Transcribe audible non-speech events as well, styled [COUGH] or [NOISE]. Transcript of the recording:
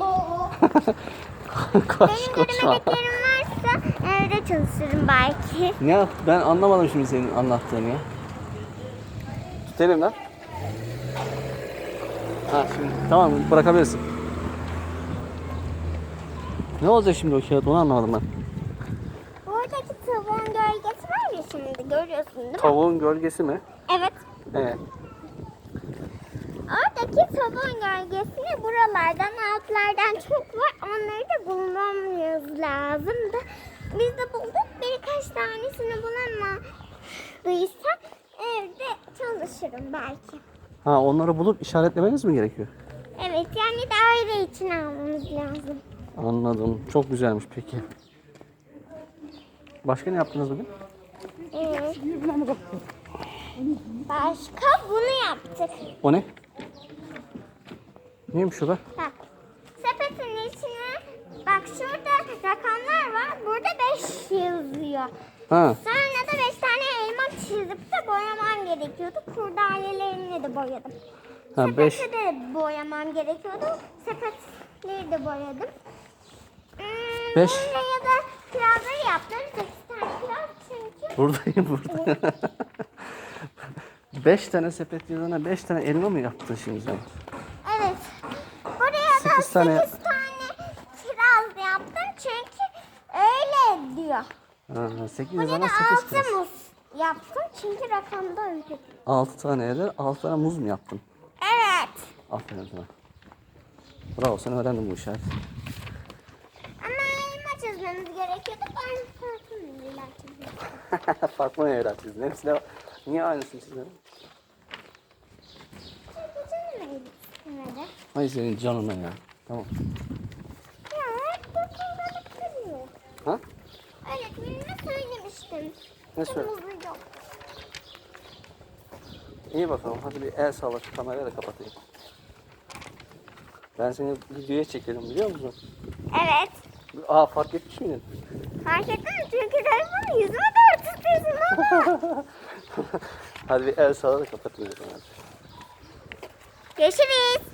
Allah. koş Benim koşma. göremediklerim varsa evde çalışırım belki. Ne yap? Ben anlamadım şimdi senin anlattığını ya. Tut elimden. Ha şimdi tamam bırakabilirsin. Ne olacak şimdi o kağıt onu anlamadım ben. Buradaki tavuğun gölgesi var ya şimdi görüyorsun değil mi? Tavuğun gölgesi mi? Evet. Evet. Oradaki tavuğun gölgesini buralardan altlardan çok var. Onları da bulmamız lazım da. Biz de bulduk. Birkaç tanesini bulamadıysak evde çalışırım belki. Ha onları bulup işaretlemeniz mi gerekiyor? Evet yani daire için almamız lazım. Anladım. Çok güzelmiş peki. Başka ne yaptınız bugün? Evet. Başka bunu yaptık. O ne? Neymiş o da? Bak. Sepetin içine bak şurada rakamlar var. Burada 5 yazıyor. Ha, Sonra da 5 tane elma çizip de boyamam gerekiyordu. Kurdalelerini de boyadım. ha 5. Sepeti de boyamam gerekiyordu. Sepetleri de boyadım. Hmm, Beş. Buraya da kirazları yaptım. 8 tane kiraz çünkü. Buradayım burada. 5 [LAUGHS] tane sepet yazana 5 tane elma mı yaptın şimdi sen? Evet. Buraya da 8 Sekiz tane... tane- kiraz yaptım çünkü öyle diyor. Ha, 8 Buraya da 8 kiraz. 6 muz yaptım çünkü rakamda öyle. 6 tane eder, 6 tane muz mu yaptın? Evet. Aferin sana. Bravo sen öğrendin bu işi. Ama elma çizmemiz gerekiyordu. Ben farklı müziğler [LAUGHS] çiziyorum. Farklı evlat çizdin. Hepsi de Niye aynısını çizdin? Nerede? Hay senin canına ya. Tamam. Ya hep doktorları kırıyor. Ha? Öğretmenime söylemiştim. Ne söyle? Kırmızı yok. İyi bakalım. Hadi bir el salla şu kamerayı da kapatayım. Ben seni videoya çekelim biliyor musun? Evet. Aa fark etmiş miydin? Fark ettin mi? Çünkü telefonu yüzüme doğru tutuyorsun ama. [LAUGHS] Hadi bir el salla da kapatayım. zaman. Görüşürüz.